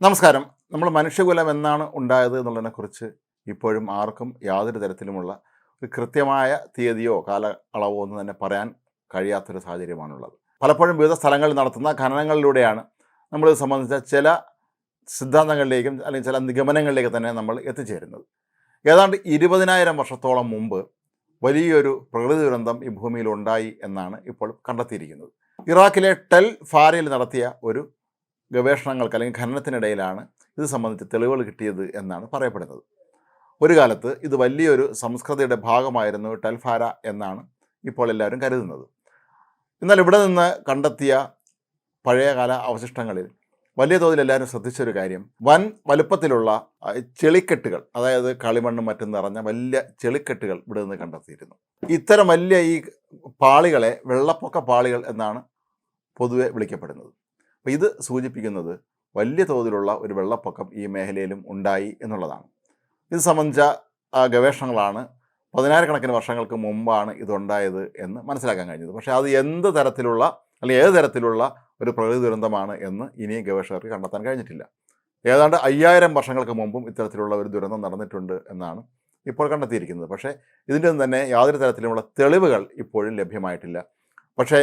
നമസ്കാരം. നമ്മൾ മനുഷ്യകുലം എന്നാണ് ഉണ്ടായത് എന്നുള്ളതിനെക്കുറിച്ച് ഇപ്പോഴും ആർക്കും യാതൊരു തരത്തിലുമുള്ള ഒരു കൃത്യമായ തീയതിയോ കാല അളവോ ഒന്നും തന്നെ പറയാൻ കഴിയാത്തൊരു സാഹചര്യമാണുള്ളത്. പലപ്പോഴും വിവിധ സ്ഥലങ്ങളിൽ നടത്തുന്ന ഖനനങ്ങളിലൂടെയാണ് നമ്മൾ സംബന്ധിച്ച ചില സിദ്ധാന്തങ്ങളിലേക്കും അല്ലെങ്കിൽ ചില നിഗമനങ്ങളിലേക്ക് തന്നെ നമ്മൾ എത്തിച്ചേരുന്നത്. ഏതാണ്ട് ഇരുപതിനായിരം വർഷത്തോളം മുമ്പ് വലിയൊരു പ്രകൃതി ദുരന്തം ഈ ഭൂമിയിൽ ഉണ്ടായി എന്നാണ് ഇപ്പോൾ കണ്ടെത്തിയിരിക്കുന്നത്. ഇറാഖിലെ ടെൽ ഫാരയിൽ നടത്തിയ ഒരു ഗവേഷണങ്ങൾക്ക് അല്ലെങ്കിൽ ഖനനത്തിനിടയിലാണ് ഇത് സംബന്ധിച്ച് തെളിവുകൾ കിട്ടിയത് എന്നാണ് പറയപ്പെടുന്നത്. ഒരു കാലത്ത് ഇത് വലിയൊരു സംസ്കൃതിയുടെ ഭാഗമായിരുന്നു ടൽഫാര എന്നാണ് ഇപ്പോൾ എല്ലാവരും കരുതുന്നത്. എന്നാൽ ഇവിടെ നിന്ന് കണ്ടെത്തിയ പഴയകാല അവശിഷ്ടങ്ങളിൽ വലിയ തോതിൽ എല്ലാവരും ശ്രദ്ധിച്ചൊരു കാര്യം. വൻ വലുപ്പത്തിലുള്ള ചെളിക്കെട്ടുകൾ അതായത് കളിമണ്ണും മറ്റും നിറഞ്ഞ വലിയ ചെളിക്കെട്ടുകൾ ഇവിടെ നിന്ന് കണ്ടെത്തിയിരുന്നു. ഇത്തരം വലിയ ഈ പാളികളെ വെള്ളപ്പൊക്ക പാളികൾ എന്നാണ് പൊതുവെ വിളിക്കപ്പെടുന്നത്. അപ്പോൾ ഇത് സൂചിപ്പിക്കുന്നത് വലിയ തോതിലുള്ള ഒരു വെള്ളപ്പൊക്കം ഈ മേഖലയിലും ഉണ്ടായി എന്നുള്ളതാണ്. ഇത് സംബന്ധിച്ച ഗവേഷണങ്ങളാണ്. പതിനായിരക്കണക്കിന് വർഷങ്ങൾക്ക് മുമ്പാണ് ഇതുണ്ടായത് എന്ന് മനസ്സിലാക്കാൻ കഴിഞ്ഞത്. പക്ഷേ അത് എന്ത് തരത്തിലുള്ള അല്ലെങ്കിൽ ഏത് തരത്തിലുള്ള ഒരു പ്രകൃതി ദുരന്തമാണ് എന്ന് ഇനിയും ഗവേഷകർക്ക് കണ്ടെത്താൻ കഴിഞ്ഞിട്ടില്ല. ഏതാണ്ട് അയ്യായിരം വർഷങ്ങൾക്ക് മുമ്പും ഇത്തരത്തിലുള്ള ഒരു ദുരന്തം നടന്നിട്ടുണ്ട് എന്നാണ് ഇപ്പോൾ കണ്ടെത്തിയിരിക്കുന്നത്. പക്ഷേ ഇതിന്റെ തന്നെ യാതൊരു തരത്തിലുമുള്ള തെളിവുകൾ ഇപ്പോഴും ലഭ്യമായിട്ടില്ല. പക്ഷേ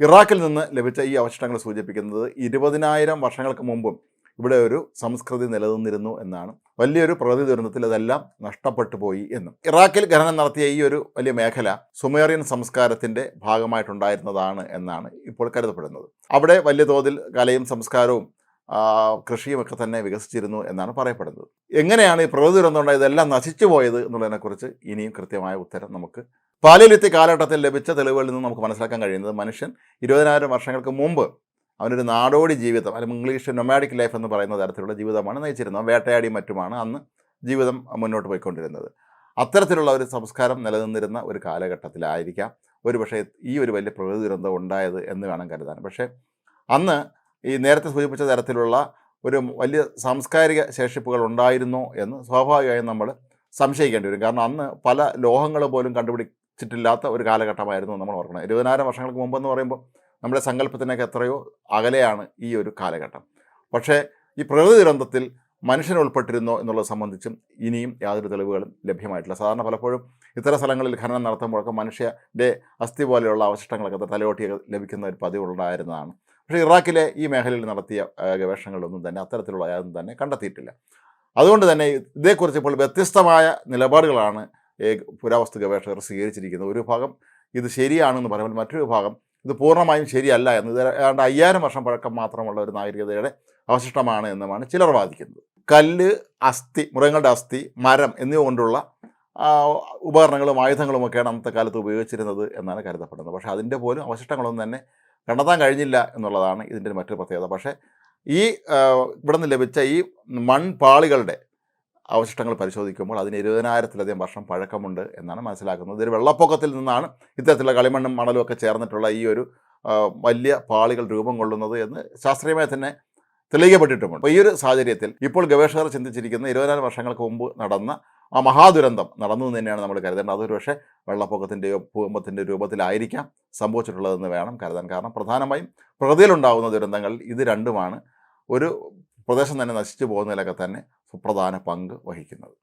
ഇറാഖിൽ നിന്ന് ലഭിച്ച ഈ അവശിഷ്ടങ്ങൾ സൂചിപ്പിക്കുന്നത് ഇരുപതിനായിരം വർഷങ്ങൾക്ക് മുമ്പും ഇവിടെ ഒരു സംസ്കൃതി നിലനിന്നിരുന്നു എന്നാണ്. വലിയൊരു പ്രകൃതി ദുരന്തത്തിൽ അതെല്ലാം നഷ്ടപ്പെട്ടു പോയി എന്നും. ഇറാഖിൽ ഖനനം നടത്തിയ ഈ ഒരു വലിയ മേഖല സുമേറിയൻ സംസ്കാരത്തിന്റെ ഭാഗമായിട്ടുണ്ടായിരുന്നതാണ് എന്നാണ് ഇപ്പോൾ കരുതപ്പെടുന്നത്. അവിടെ വലിയ തോതിൽ കലയും സംസ്കാരവും കൃഷിയുമൊക്കെ തന്നെ വികസിച്ചിരുന്നു എന്നാണ് പറയപ്പെടുന്നത്. എങ്ങനെയാണ് ഈ പ്രകൃതി ദുരന്തമുണ്ടായത്? ഇതെല്ലാം നശിച്ചു പോയത് എന്നുള്ളതിനെക്കുറിച്ച് ഇനിയും കൃത്യമായ ഉത്തരം നമുക്ക് പാലിയലിത്തി കാലഘട്ടത്തിൽ ലഭിച്ച തെളിവുകളിൽ നിന്ന് നമുക്ക് മനസ്സിലാക്കാൻ കഴിയുന്നത് മനുഷ്യൻ ഇരുപതിനായിരം വർഷങ്ങൾക്ക് മുമ്പ് അവനൊരു നാടോടി ജീവിതം അല്ലെങ്കിൽ ഇംഗ്ലീഷ് നൊമാഡിക് ലൈഫ് എന്ന് പറയുന്ന തരത്തിലുള്ള ജീവിതമാണ് നയിച്ചിരുന്നത്. വേട്ടയാടി മറ്റുമാണ് അന്ന് ജീവിതം മുന്നോട്ട് പോയിക്കൊണ്ടിരുന്നത്. അത്തരത്തിലുള്ള ഒരു സംസ്കാരം നിലനിന്നിരുന്ന ഒരു കാലഘട്ടത്തിലായിരിക്കാം ഒരു പക്ഷേ ഈ ഒരു വലിയ പ്രകൃതി ദുരന്തം ഉണ്ടായത് എന്ന് വേണം കരുതാൻ. പക്ഷേ അന്ന് ഈ നേരത്തെ സൂചിപ്പിച്ച തരത്തിലുള്ള ഒരു വലിയ സാംസ്കാരിക ശേഷിപ്പുകൾ ഉണ്ടായിരുന്നോ എന്ന് സ്വാഭാവികമായും നമ്മൾ സംശയിക്കേണ്ടി വരും. കാരണം അന്ന് പല ലോഹങ്ങൾ പോലും കണ്ടുപിടിച്ചിട്ടില്ലാത്ത ഒരു കാലഘട്ടമായിരുന്നു നമ്മൾ ഓർക്കണം ഇരുപതിനായിരം വർഷങ്ങൾക്ക് മുമ്പെന്ന് പറയുമ്പോൾ നമ്മുടെ സങ്കല്പത്തിനൊക്കെ എത്രയോ അകലെയാണ് ഈ ഒരു കാലഘട്ടം. പക്ഷേ ഈ പ്രകൃതി ദുരന്തത്തിൽ മനുഷ്യൻ ഉൾപ്പെട്ടിരുന്നോ എന്നുള്ളത് സംബന്ധിച്ചും ഇനിയും യാതൊരു തെളിവുകളും ലഭ്യമായിട്ടില്ല. സാധാരണ പലപ്പോഴും ഇത്തരം സ്ഥലങ്ങളിൽ ഖനനം നടത്തുമ്പോഴൊക്കെ മനുഷ്യന്റെ അസ്ഥി പോലെയുള്ള അവശിഷ്ടങ്ങളൊക്കെ തലയോട്ടിയൊക്കെ ലഭിക്കുന്ന ഒരു പതിവുണ്ടായിരുന്നതാണ്. പക്ഷേ ഇറാഖിലെ ഈ മേഖലയിൽ നടത്തിയ ഗവേഷണങ്ങളൊന്നും തന്നെ അത്തരത്തിലുള്ള യാതൊന്നും തന്നെ കണ്ടെത്തിയിട്ടില്ല. അതുകൊണ്ട് തന്നെ ഇതേക്കുറിച്ച് ഇപ്പോൾ വ്യത്യസ്തമായ നിലപാടുകളാണ് പുരാവസ്തു ഗവേഷകർ സ്വീകരിച്ചിരിക്കുന്നത്. ഒരു ഭാഗം ഇത് ശരിയാണെന്ന് പറയുമ്പോൾ മറ്റൊരു ഭാഗം ഇത് പൂർണമായും ശരിയല്ല എന്ന് ഏതാണ്ട് അയ്യായിരം വർഷം പഴക്കം മാത്രമുള്ള ഒരു നാഗരികതയുടെ അവശിഷ്ടമാണ് എന്നുമാണ് ചിലർ വാദിക്കുന്നത്. കല്ല് അസ്ഥി മൃഗങ്ങളുടെ അസ്ഥി മരം എന്നിവ കൊണ്ടുള്ള ഉപകരണങ്ങളും ആയുധങ്ങളുമൊക്കെയാണ് അന്നത്തെ കാലത്ത് ഉപയോഗിച്ചിരുന്നത് എന്നാണ് കരുതപ്പെടുന്നത്. പക്ഷേ അതിന്റെ പോലും അവശിഷ്ടങ്ങളൊന്നും തന്നെ കണ്ടെത്താൻ കഴിഞ്ഞില്ല എന്നുള്ളതാണ് ഇതിന്റെ മറ്റൊരു പ്രത്യേകത. പക്ഷേ ഈ ഇവിടെ നിന്ന് ലഭിച്ച ഈ മൺപാളികളുടെ അവശിഷ്ടങ്ങൾ പരിശോധിക്കുമ്പോൾ അതിന് ഇരുപതിനായിരത്തിലധികം വർഷം പഴക്കമുണ്ട് എന്നാണ് മനസ്സിലാക്കുന്നത്. ഇതൊരു വെള്ളപ്പൊക്കത്തിൽ നിന്നാണ് ഇത്തരത്തിലുള്ള കളിമണ്ണും മണലും ഒക്കെ ചേർന്നിട്ടുള്ള ഈ ഒരു വലിയ പാളികൾ രൂപം കൊള്ളുന്നത് എന്ന് ശാസ്ത്രീയമായി തന്നെ തെളിയിക്കപ്പെട്ടിട്ടുമുണ്ട്. അപ്പോൾ ഈ ഒരു സാഹചര്യത്തിൽ ഇപ്പോൾ ഗവേഷകർ ചിന്തിച്ചിരിക്കുന്ന ഇരുപതിനാല് വർഷങ്ങൾക്ക് മുമ്പ് നടന്ന ആ മഹാദുരന്തം നടന്നു തന്നെയാണ് നമ്മൾ കരുതേണ്ടത്. അതൊരു പക്ഷേ വെള്ളപ്പൊക്കത്തിന്റെയോ ഭൂകമ്പത്തിന്റെ രൂപത്തിലായിരിക്കാം സംഭവിച്ചിട്ടുള്ളതെന്ന് വേണം കരുതാൻ. കാരണം പ്രധാനമായും പ്രകൃതിയിലുണ്ടാകുന്ന ദുരന്തങ്ങൾ ഇത് രണ്ടുമാണ്. ഒരു പ്രദേശം തന്നെ നശിച്ചു പോകുന്നതിലൊക്കെ തന്നെ സുപ്രധാന പങ്ക് വഹിക്കുന്നത്.